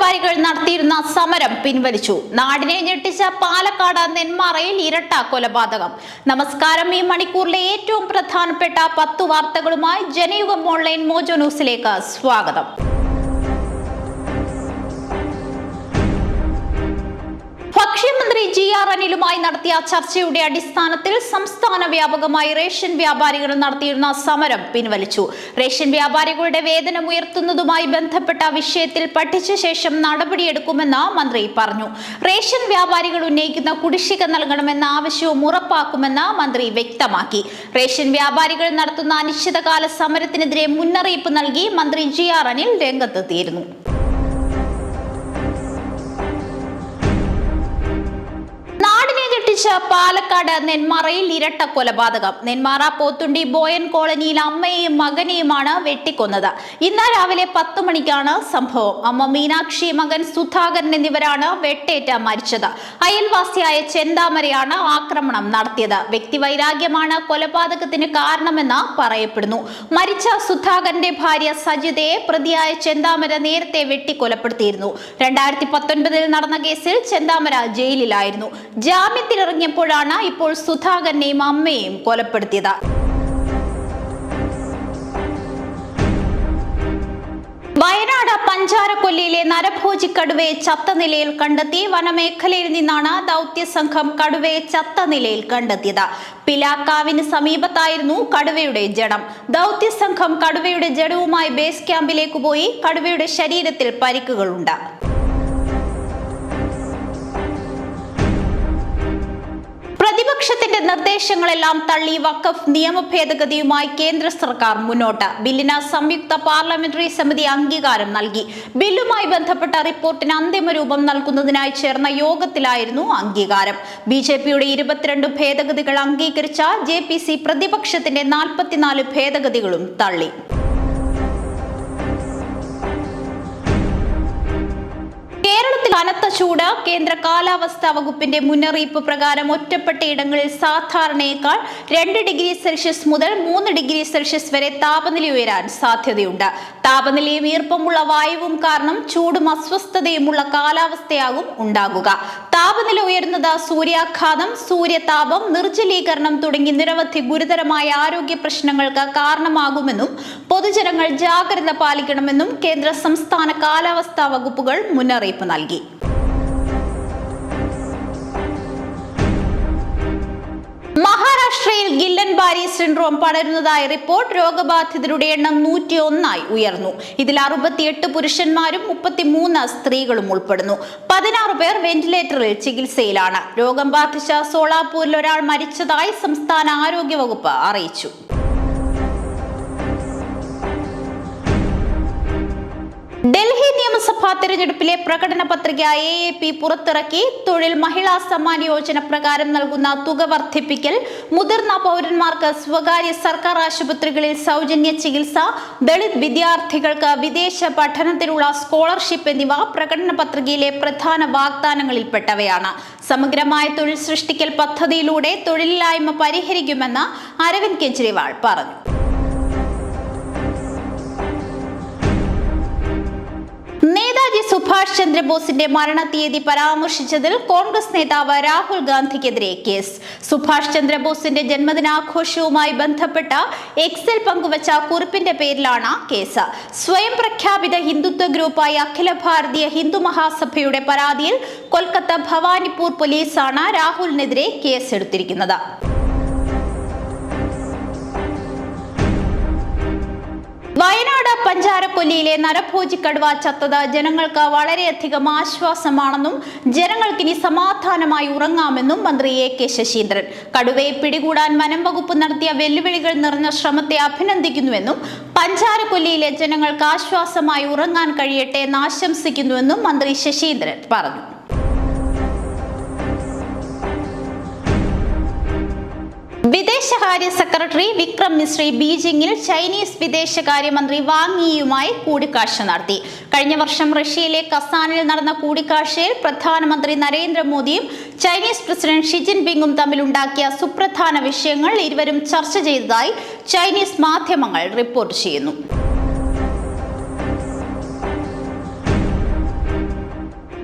വ്യാപാരികൾ നടത്തിയിരുന്ന സമരം പിൻവലിച്ചു. നാടിനെ ഞെട്ടിച്ച പാലക്കാട് നെന്മാറയിൽ ഇരട്ട കൊലപാതകം. നമസ്കാരം. ഈ മണിക്കൂറിലെ ഏറ്റവും പ്രധാനപ്പെട്ട പത്തു വാർത്തകളുമായി ജനയുഗം ഓൺലൈൻ മോജോ ന്യൂസിലേക്ക് സ്വാഗതം. ഭക്ഷ്യമന്ത്രി ജി ആർ അനിലുമായി നടത്തിയ ചർച്ചയുടെ അടിസ്ഥാനത്തിൽ സംസ്ഥാന വ്യാപകമായി റേഷൻ വ്യാപാരികൾ നടത്തിയിരുന്ന സമരം പിൻവലിച്ചു. റേഷൻ വ്യാപാരികളുടെ വേതനം ഉയർത്തുന്നതുമായി ബന്ധപ്പെട്ട വിഷയത്തിൽ പഠിച്ച ശേഷം നടപടിയെടുക്കുമെന്ന് മന്ത്രി പറഞ്ഞു. റേഷൻ വ്യാപാരികൾ ഉന്നയിക്കുന്ന കുടിശ്ശിക നൽകണമെന്ന ആവശ്യവും ഉറപ്പാക്കുമെന്ന് മന്ത്രി വ്യക്തമാക്കി. റേഷൻ വ്യാപാരികൾ നടത്തുന്ന അനിശ്ചിതകാല സമരത്തിനെതിരെ മുന്നറിയിപ്പ് നൽകി മന്ത്രി ജി ആർ അനിൽ രംഗത്തെത്തിയിരുന്നു. നാടിനെ പാലക്കാട് നെന്മാറയിൽ ഇരട്ട കൊലപാതകം. നെന്മാറ പോത്തുണ്ടി ബോയൻ കോളനിയിൽ അമ്മയെയും മകനെയുമാണ് വെട്ടിക്കൊന്നത്. ഇന്ന് രാവിലെ പത്ത് മണിക്കാണ് സംഭവം. അമ്മ മീനാക്ഷി മകൻ സുധാകരൻ എന്നിവരാണ് വെട്ടേറ്റ മരിച്ചത്. അയൽവാസിയായ ചെന്താമരയാണ് ആക്രമണം നടത്തിയത്. വ്യക്തിവൈരാഗ്യമാണ് കൊലപാതകത്തിന് കാരണമെന്ന് പറയപ്പെടുന്നു. മരിച്ച സുധാകരന്റെ ഭാര്യ സജിതയെ പ്രതിയായ ചെന്താമര നേരത്തെ വെട്ടിക്കൊലപ്പെടുത്തിയിരുന്നു. രണ്ടായിരത്തി പത്തൊൻപതിൽ നടന്ന കേസിൽ ചെന്താമര ജയിലിലായിരുന്നു. ജാമ്യത്തിലിറങ്ങിയപ്പോഴാണ് ഇപ്പോൾ സുധാകരനെയും അമ്മയെയും കൊലപ്പെടുത്തിയത്. വയനാട് പഞ്ചാരക്കൊല്ലിയിലെ നരഭോജി കടുവയെ ചത്ത നിലയിൽ കണ്ടെത്തി. വനമേഖലയിൽ നിന്നാണ് ദൗത്യ സംഘം കടുവയെ ചത്ത നിലയിൽ കണ്ടെത്തിയത്. പിലാക്കാവിന് സമീപത്തായിരുന്നു കടുവയുടെ ജഡം. ദൗത്യ സംഘം കടുവയുടെ ജഡവുമായി ബേസ് ക്യാമ്പിലേക്ക് പോയി. കടുവയുടെ ശരീരത്തിൽ പരിക്കുകളുണ്ട്. പ്രതിപക്ഷത്തിന്റെ നിർദ്ദേശങ്ങളെല്ലാം തള്ളി വഖഫ് നിയമ ഭേദഗതിയുമായി കേന്ദ്ര സർക്കാർ മുന്നോട്ട്. ബില്ലിന് സംയുക്ത പാർലമെന്ററി സമിതി അംഗീകാരം നൽകി. ബില്ലുമായി ബന്ധപ്പെട്ട റിപ്പോർട്ടിന് അന്തിമ രൂപം നൽകുന്നതിനായി ചേർന്ന യോഗത്തിലായിരുന്നു അംഗീകാരം. ബി ജെ പിയുടെ ഇരുപത്തിരണ്ട് ഭേദഗതികൾ അംഗീകരിച്ച ജെ പ്രതിപക്ഷത്തിന്റെ നാൽപ്പത്തിനാല് ഭേദഗതികളും തള്ളി. കേരളത്തിൽ കനത്ത ചൂട് കേന്ദ്ര കാലാവസ്ഥാ വകുപ്പിന്റെ മുന്നറിയിപ്പ് പ്രകാരം ഒറ്റപ്പെട്ട ഇടങ്ങളിൽ സാധാരണയേക്കാൾ രണ്ട് ഡിഗ്രി സെൽഷ്യസ് മുതൽ മൂന്ന് ഡിഗ്രി സെൽഷ്യസ് വരെ താപനില ഉയരാൻ സാധ്യതയുണ്ട്. താപനിലയും ഈർപ്പമുള്ള വായുവും കാരണം ചൂടും അസ്വസ്ഥതയുമുള്ള കാലാവസ്ഥയാകും ഉണ്ടാകുക. താപനില ഉയരുന്നത് സൂര്യാഘാതം സൂര്യതാപം നിർജലീകരണം തുടങ്ങി നിരവധി ഗുരുതരമായ ആരോഗ്യ പ്രശ്നങ്ങൾക്ക് കാരണമാകുമെന്നും പൊതുജനങ്ങൾ ജാഗ്രത പാലിക്കണമെന്നും കേന്ദ്ര സംസ്ഥാന കാലാവസ്ഥാ വകുപ്പുകൾ മുന്നറിയിപ്പ് നൽകി. ബാരി സിൻഡ്രോം പടരുന്നതായി റിപ്പോർട്ട് രോഗബാധിതരുടെ എണ്ണം നൂറ്റി ഒന്നായി ഉയർന്നു. ഇതിൽ അറുപത്തിയെട്ട് പുരുഷന്മാരും മുപ്പത്തിമൂന്ന് സ്ത്രീകളും ഉൾപ്പെടുന്നു. പതിനാറ് പേർ വെന്റിലേറ്ററിൽ ചികിത്സയിലാണ്. രോഗം ബാധിച്ച സോളാപൂരിൽ ഒരാൾ മരിച്ചതായി സംസ്ഥാന ആരോഗ്യ വകുപ്പ് അറിയിച്ചു. ഡൽഹി നിയമസഭാ തെരഞ്ഞെടുപ്പിലെ പ്രകടന പത്രിക എ എ പി പുറത്തിറക്കി തൊഴിൽ മഹിളാ സമ്മാൻ യോജന പ്രകാരം നൽകുന്ന തുക വർദ്ധിപ്പിക്കൽ മുതിർന്ന പൗരന്മാർക്ക് സ്വകാര്യ സർക്കാർ ആശുപത്രികളിൽ സൗജന്യ ചികിത്സ ദളിത് വിദ്യാർത്ഥികൾക്ക് വിദേശ പഠനത്തിനുള്ള സ്കോളർഷിപ്പ് എന്നിവ പ്രകടന പത്രികയിലെ പ്രധാന വാഗ്ദാനങ്ങളിൽപ്പെട്ടവയാണ്. സമഗ്രമായ തൊഴിൽ സൃഷ്ടിക്കൽ പദ്ധതിയിലൂടെ തൊഴിലില്ലായ്മ പരിഹരിക്കുമെന്ന് അരവിന്ദ് കെജ്രിവാൾ പറഞ്ഞു. നേതാജി സുഭാഷ് ചന്ദ്രബോസിന്റെ മരണതീയതി പരാമർശിച്ചതിൽ കോൺഗ്രസ് നേതാവ് രാഹുൽ ഗാന്ധിക്കെതിരെ കേസ്. സുഭാഷ് ചന്ദ്രബോസിന്റെ ജന്മദിനാഘോഷവുമായി ബന്ധപ്പെട്ട എക്സൽ പങ്കുവച്ച കുറിപ്പിന്റെ പേരിലാണ് കേസ്. സ്വയം പ്രഖ്യാപിത ഹിന്ദുത്വ ഗ്രൂപ്പായ അഖില ഭാരതീയ ഹിന്ദു മഹാസഭയുടെ പരാതിയിൽ കൊൽക്കത്ത ഭവാനിപ്പൂർ പോലീസാണ് രാഹുലിനെതിരെ കേസെടുത്തിരിക്കുന്നത്. വയനാട് പഞ്ചാരക്കൊല്ലിയിലെ നരഭോജി കടുവ ചത്തത് ജനങ്ങൾക്ക് വളരെയധികം ആശ്വാസമാണെന്നും ജനങ്ങൾക്ക് ഇനി സമാധാനമായി ഉറങ്ങാമെന്നും മന്ത്രി എ കെ ശശീന്ദ്രൻ. കടുവയെ പിടികൂടാൻ വനം വകുപ്പ് നടത്തിയ വെല്ലുവിളികൾ നിറഞ്ഞ ശ്രമത്തെ അഭിനന്ദിക്കുന്നുവെന്നും പഞ്ചാരക്കൊല്ലിയിലെ ജനങ്ങൾക്ക് ആശ്വാസമായി ഉറങ്ങാൻ കഴിയട്ടെ എന്ന് ആശംസിക്കുന്നുവെന്നും മന്ത്രി ശശീന്ദ്രൻ പറഞ്ഞു. വിദേശകാര്യ സെക്രട്ടറി വിക്രം മിശ്രി ബീജിംഗിൽ ചൈനീസ് വിദേശകാര്യമന്ത്രി വാങ് യിയുമായി കൂടിക്കാഴ്ച നടത്തി. കഴിഞ്ഞ വർഷം റഷ്യയിലെ കസാനിൽ നടന്ന കൂടിക്കാഴ്ചയിൽ പ്രധാനമന്ത്രി നരേന്ദ്രമോദിയും ചൈനീസ് പ്രസിഡന്റ് ഷി ജിൻപിങ്ങും തമ്മിലുണ്ടാക്കിയ സുപ്രധാന വിഷയങ്ങൾ ഇരുവരും ചർച്ച ചെയ്തതായി ചൈനീസ് മാധ്യമങ്ങൾ റിപ്പോർട്ട് ചെയ്യുന്നു.